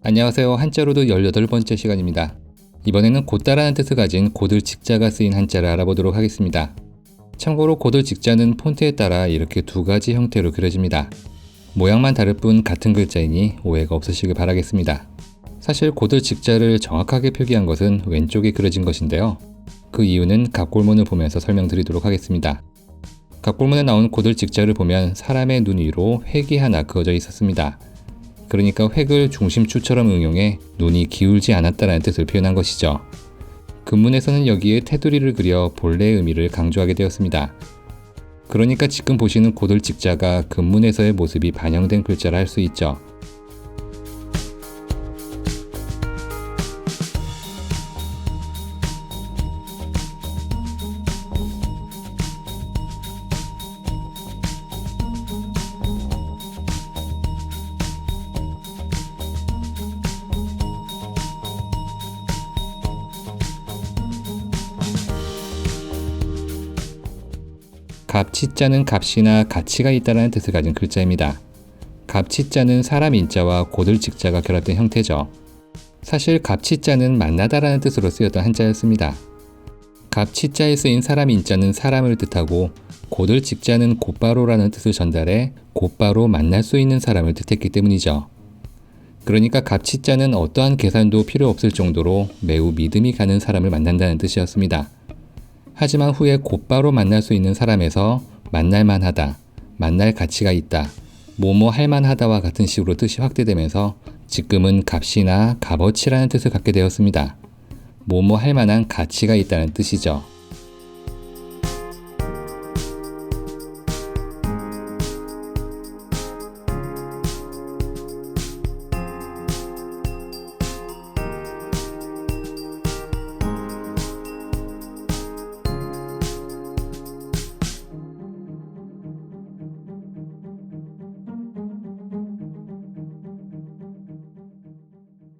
안녕하세요. 한자로도 18번째 시간입니다. 이번에는 곧다라는 뜻을 가진 고들 직자가 쓰인 한자를 알아보도록 하겠습니다. 참고로 고들 직자는 폰트에 따라 이렇게 두 가지 형태로 그려집니다. 모양만 다를 뿐 같은 글자이니 오해가 없으시길 바라겠습니다. 사실 고들 직자를 정확하게 표기한 것은 왼쪽에 그려진 것인데요. 그 이유는 갑골문을 보면서 설명드리도록 하겠습니다. 갑골문에 나온 고들 직자를 보면 사람의 눈 위로 획이 하나 그어져 있었습니다. 그러니까 획을 중심추처럼 응용해 눈이 기울지 않았다는 뜻을 표현한 것이죠. 근문에서는 여기에 테두리를 그려 본래의 의미를 강조하게 되었습니다. 그러니까 지금 보시는 고들 직자가 근문에서의 모습이 반영된 글자라 할 수 있죠. 갑치자는 값이나 가치가 있다는 뜻을 가진 글자입니다. 갑치자는 사람 인자와 고들 직자가 결합된 형태죠. 사실 갑치자는 만나다라는 뜻으로 쓰였던 한자였습니다. 갑치자에 쓰인 사람 인자는 사람을 뜻하고 고들 직자는 곧바로라는 뜻을 전달해 곧바로 만날 수 있는 사람을 뜻했기 때문이죠. 그러니까 갑치자는 어떠한 계산도 필요 없을 정도로 매우 믿음이 가는 사람을 만난다는 뜻이었습니다. 하지만 후에 곧바로 만날 수 있는 사람에서 만날 만 하다, 만날 가치가 있다, 뭐뭐 할 만하다와 같은 식으로 뜻이 확대되면서 지금은 값이나 값어치라는 뜻을 갖게 되었습니다. 뭐뭐 할 만한 가치가 있다는 뜻이죠.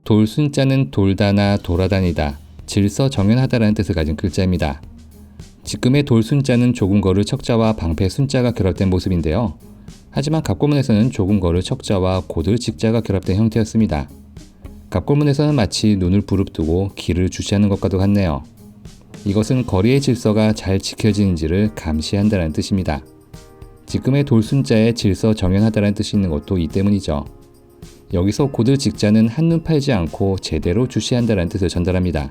돌순자는 돌다나 돌아다니다, 질서 정연하다라는 뜻을 가진 글자입니다. 지금의 돌순자는 조금 거를 척자와 방패 순자가 결합된 모습인데요. 하지만 갑골문에서는 조금 거를 척자와 고들 직자가 결합된 형태였습니다. 갑골문에서는 마치 눈을 부릅뜨고 길을 주시하는 것과도 같네요. 이것은 거리의 질서가 잘 지켜지는지를 감시한다는 뜻입니다. 지금의 돌순자에 질서 정연하다는 뜻이 있는 것도 이 때문이죠. 여기서 고들 직자는 한눈 팔지 않고 제대로 주시한다는 뜻을 전달합니다.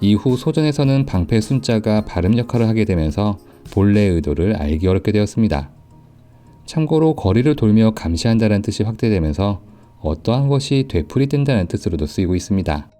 이후 소전에서는 방패 순자가 발음 역할을 하게 되면서 본래의 의도를 알기 어렵게 되었습니다. 참고로 거리를 돌며 감시한다는 뜻이 확대되면서 어떠한 것이 되풀이된다는 뜻으로도 쓰이고 있습니다.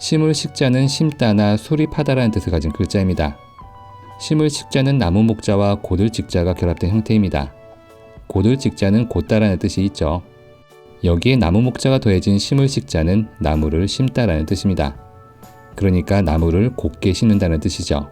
심을 식자는 심다나 수립하다라는 뜻을 가진 글자입니다. 심을 식자는 나무 목자와 고들 직자가 결합된 형태입니다. 고들 직자는 곧다라는 뜻이 있죠. 여기에 나무 목자가 더해진 심을 식자는 나무를 심다라는 뜻입니다. 그러니까 나무를 곧게 심는다는 뜻이죠.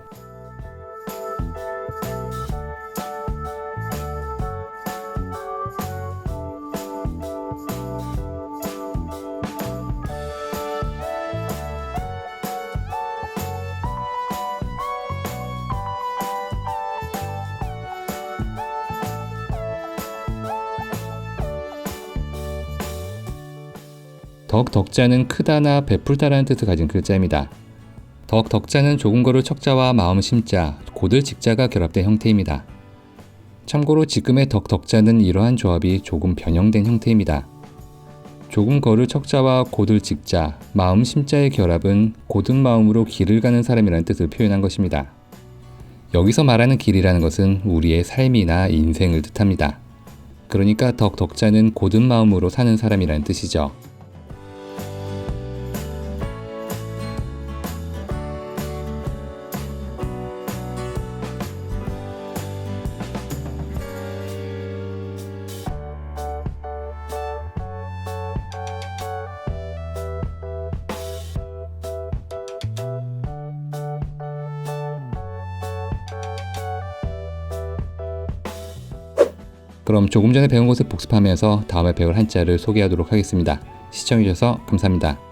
덕 덕자는 크다나 베풀다라는 뜻을 가진 글자입니다. 덕 덕자는 조금 거를 척자와 마음 심자, 고들 직자가 결합된 형태입니다. 참고로 지금의 덕 덕자는 이러한 조합이 조금 변형된 형태입니다. 조금 걸을 척자와 곧을 직자, 마음 심자의 결합은 곧은 마음으로 길을 가는 사람이라는 뜻을 표현한 것입니다. 여기서 말하는 길이라는 것은 우리의 삶이나 인생을 뜻합니다. 그러니까 덕 덕자는 곧은 마음으로 사는 사람이라는 뜻이죠. 그럼 조금 전에 배운 것을 복습하면서 다음에 배울 한자를 소개하도록 하겠습니다. 시청해주셔서 감사합니다.